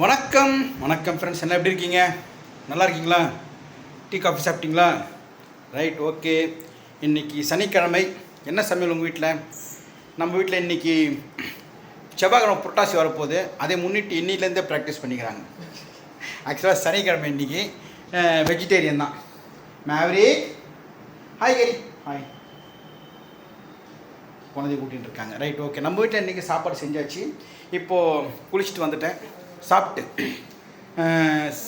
வணக்கம். வணக்கம் ஃப்ரெண்ட்ஸ் என்ன எப்படி இருக்கீங்க? நல்லா இருக்கீங்களா? டீ காஃபி சாப்பிட்டீங்களா? ரைட் ஓகே இன்னைக்கு சனிக்கிழமை. என்ன சமையல் உங்கள் வீட்டில் நம்ம வீட்டில் இன்னைக்கு செவ்வாய்க்கிழமை புரட்டாசி வரப்போகுது. அதை முன்னிட்டு இன்னிலேருந்தே ப்ராக்டிஸ் பண்ணிக்கிறாங்க. ஆக்சுவலாக சனிக்கிழமை இன்றைக்கி வெஜிடேரியன் தான். மேவரி ஹாய் கரி ஹாய் குழந்தைய கூட்டிகிட்டு இருக்காங்க. ரைட் ஓகே நம்ம வீட்டில் இன்றைக்கி சாப்பாடு செஞ்சாச்சு. இப்போது குளிச்சுட்டு வந்துட்டேன். சாப்பிட்டு.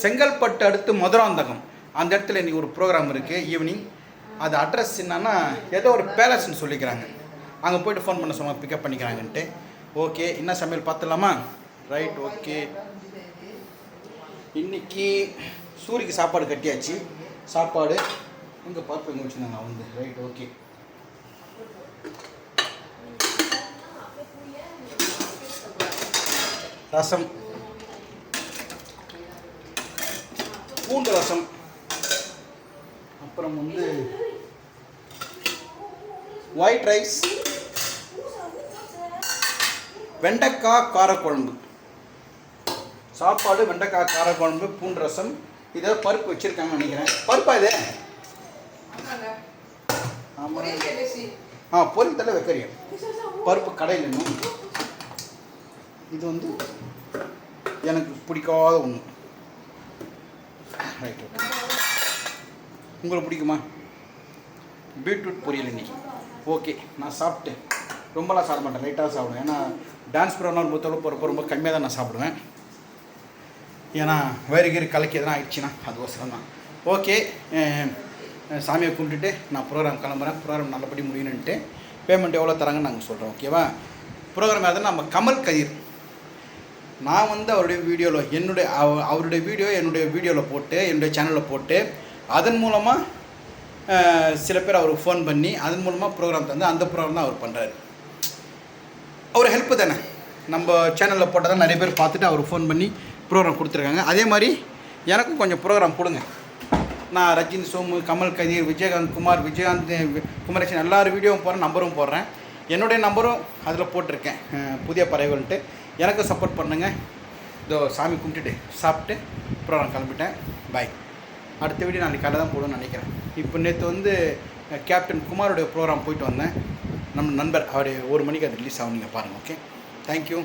செங்கல்பட்டு அடுத்து மதுராந்தகம். அந்த இடத்துல இன்றைக்கி ஒரு ப்ரோக்ராம் இருக்குது ஈவினிங் அது அட்ரஸ் என்னன்னா ஏதோ ஒரு பேலஸ்ன்னு சொல்லிக்கிறாங்க. அங்கே போயிட்டு ஃபோன் பண்ண சொன்னாங்க பிக்கப் பண்ணிக்கிறாங்கன்ட்டு. ஓகே என்ன சமையல் பார்த்துலாமா ரைட் ஓகே இன்னைக்கு சூரிக்கு சாப்பாடு கட்டியாச்சு. சாப்பாடு இங்கே பார்ப்பு எங்கே வச்சுருந்தாங்க வந்து ரைட் ஓகே ரசம். பூண்டு ரசம். அப்புறம் வந்து ஒயிட் ரைஸ் வெண்டைக்காய் காரக்குழம்பு. சாப்பாடு வெண்டைக்காய் காரக்குழம்பு பூண்டு ரசம். இதை பருப்பு வச்சுருக்காங்கன்னு நினைக்கிறேன். பருப்பா இது? ஆ பொரியல் தலை வைக்கறியும் பருப்பு கடையில் இன்னும் இது வந்து எனக்கு பிடிக்காத ஒன்று ரைட் ஓகே உங்களுக்கு பிடிக்குமா? பீட்ரூட் பொரியல் இன்னைக்கு. ஓகே நான் சாப்பிட்டு ரொம்பலாம் சாப்பிட மாட்டேன் லைட்டாக சாப்பிடுவேன். ஏன்னா டான்ஸ் ப்ரோக்ராம் பொறுத்தளவு போகிறப்ப ரொம்ப கம்மியாக தான் நான் சாப்பிடுவேன். ஏன்னா வயிறு கீறு கலக்கி எதனா ஆயிடுச்சுன்னா அதுக்கோசரம் தான். ஓகே சாமியை கும்பிட்டுட்டு நான் ப்ரோக்ராம் கிளம்புறேன். ப்ரோக்ராம் நல்லபடி முடியணுன்ட்டு பேமெண்ட் எவ்வளோ தராங்கன்னு நாங்கள் சொல்கிறோம் ஓகேவா ப்ரோக்ராம் எதுனா நம்ம கமல் கதிர். நான் வந்து அவருடைய வீடியோவில் என்னுடைய அவ- அவருடைய வீடியோ என்னுடைய வீடியோவில் போட்டு என்னுடைய சேனலில் போட்டு அதன் மூலமாக சில பேர் அவருக்கு ஃபோன் பண்ணி அதன் மூலமாக ப்ரோக்ராம் தந்து அந்த ப்ரோக்ராம் தான் அவர் பண்ணுறாரு அவர் ஹெல்ப்பு தானே. நம்ம சேனலில் போட்டால் தான் நிறைய பேர் பார்த்துட்டு அவர் ஃபோன் பண்ணி ப்ரோக்ராம் கொடுத்துருக்காங்க. அதே மாதிரி எனக்கும் கொஞ்சம் ப்ரோக்ராம் கொடுங்க. நான் ரஜினி சோமு கமல் கதிர் விஜயகாந்த் குமார் விஜயகாந்த் வி- குமரேசன் எல்லார் வீடியோவும் போடுறேன் நம்பரும் போடுறேன். என்னுடைய நம்பரும் அதில் போட்டிருக்கேன். புதிய பறவைகள்ட்டு எனக்கும் சப்போர்ட் பண்ணுங்கள் இதோ சாமி கும்பிட்டுட்டு சாப்பிட்டு ப்ரோக்ராம் கிளம்பிட்டேன். பாய் அடுத்த வீடியோ நாளைக்கு காலையில் தான் போடுவேன்னு நினைக்கிறேன். இப்போ நேற்று வந்து கேப்டன் குமாரோடைய ப்ரோக்ராம் போயிட்டு வந்தேன். நம்ம நண்பர் அவருடைய ஒரு மணிக்கு அது ரிலீஸ் ஆகும் நீங்கள் பாருங்கள் ஓகே தேங்க்யூ